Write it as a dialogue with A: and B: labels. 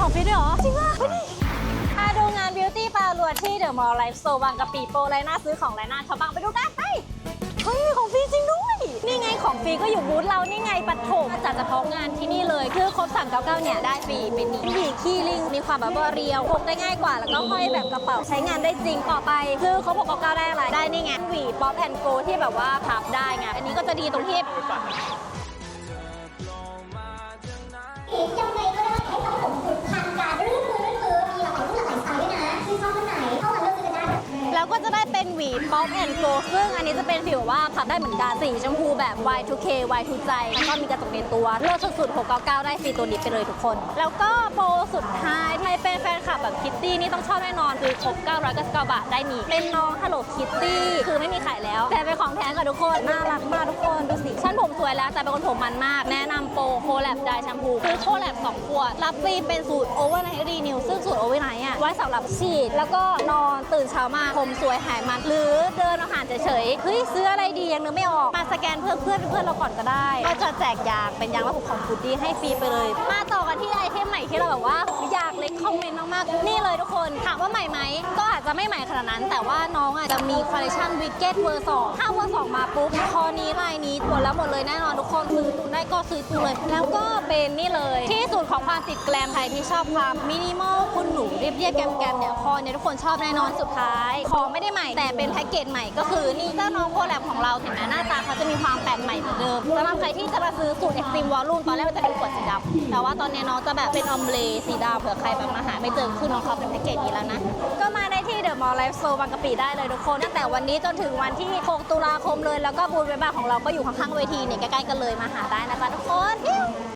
A: ของฟรีด้วยเหรอ จริงป่ะมาดูงาน Beauty ปลาลวดที่เดอะมอลล์ไลฟ์โซบางกะปิโปรไลน่าซื้อของไลน่าชาวบางไปดูกันไปเฮ้ยของฟรีจริงด้วย นี่ไงของฟรีก็อยู่บูธเรานี่ไงปัดโถมจัดเฉพาะงานที่นี่เลย คือครบ 399 เนี่ย ได้ฟรีเป็นนี่หวีคีลิง มีความแบบว่าเรียวพกได้ง่ายกว่า แล้วก็ห้อยแบบกระเป๋าใช้งานได้จริงต่อไป คือครบ699 ได้อะไร ได้นี่ไงหวีป๊อปแอนโกที่แบบว่าพับได้ไง อันนี้ก็จะดีตรงที่ แล้ว ก็จะได้เป็นหวีป๊อปแอนโกซึ่งอันนี้จะเป็นฟีลว่าพับได้เหมือนกันสีชมพูแบบ Y2K Y2 ใจแล้วก็มีกระจกในตัวเลือกสุดๆ699 ได้ฟรีตัวนี้ไปเลยทุกคน แล้วก็โปรสุดท้ายใครเป็นแฟนคลับแบบคิตตี้นี่ต้องชอบแน่นอนคือครบ999บาทได้นี่เป็นน้องฮัลโหลคิตตี้คือไม่มีขายแล้ว แต่เป็นของแท้ค่ะทุกคนน่ารักมากทุกคนดูสิฉันผมสวยแล้วแต่เป็นคนผมมันมาก แนะนำโปรโคแลบได้แชมพูคือโคแลบ2ขวดรับฟรีเป็นสูตรโอเวอร์ไนท์รีนิวซึ่งสูตรโอเวอร์ไนท์อะไว้สำหรับฉีดแล้วก็นอนตื่นเช้ามาผมสวยหายมันหรือเดินอาหารเฉยๆเฮ้ยซื้ออะไรดียังนึกไม่ออก มาสแกนเพื่อนเพื่อนเพื่อนเราก่อนก็ได้ก็จะแจกยางเป็นยางระบบของฟูดดี้ให้ฟรีไปเลย มาต่อกันที่ไอเทมใหม่ที่เราแบบว่าอยากเลยคอมเมนต์มากๆนี่เลยทุกคนถามว่าใหม่ไหมก็อาจจะไม่ใหม่ขนาดนั้น แต่ว่าน้องอาจจะมีคอลเลคชันวิกเก็ตเวอร์สองถ้าเวอร์สองมาปุ๊บคอนี้ลายนี้หมดแล้วหมดเลยแน่นอนทุกคนซื้อตุนได้ก็ซื้อตุนเลย แล้วก็เป็นนี่เลยที่ ของความติดแกลมใครที่ชอบความมินิมอลคุณหนูเรียบเรียบๆแกมเนี่ยคอเนี่ยทุกคนชอบแน่นอนสุดท้าย ของไม่ได้ใหม่แต่เป็นแพ็กเกจใหม่ก็คือนี่เจ้าน้องโคแลบของเราเห็นไหมหน้าตาเขาจะมีความแปลกใหม่เหมือนเดิมสำหรับใครที่จะมาซื้อสูตร Extreme Volume ตอนแรกมันจะเป็นขวดสีดำแต่ว่าตอนนี้น้องจะแบบเป็นออมเลสีดำเผื่อใครแบบมาหาไม่เจอคือน้องเขาเป็นแพ็กเกจนี้แล้วนะก็มาได้ที่เดอะมอลล์ไลฟ์โซบางกะปิได้เลยทุกคนตั้งแต่วันนี้จนถึงวันที่ 6 ตุลาคมเลยแล้วก็บูธเว็บบาร์ของเราก็อยู่ข้างๆเวทีเนี่ยใกล้ๆกันเลยมาหาได้นะจ๊ะทุกคน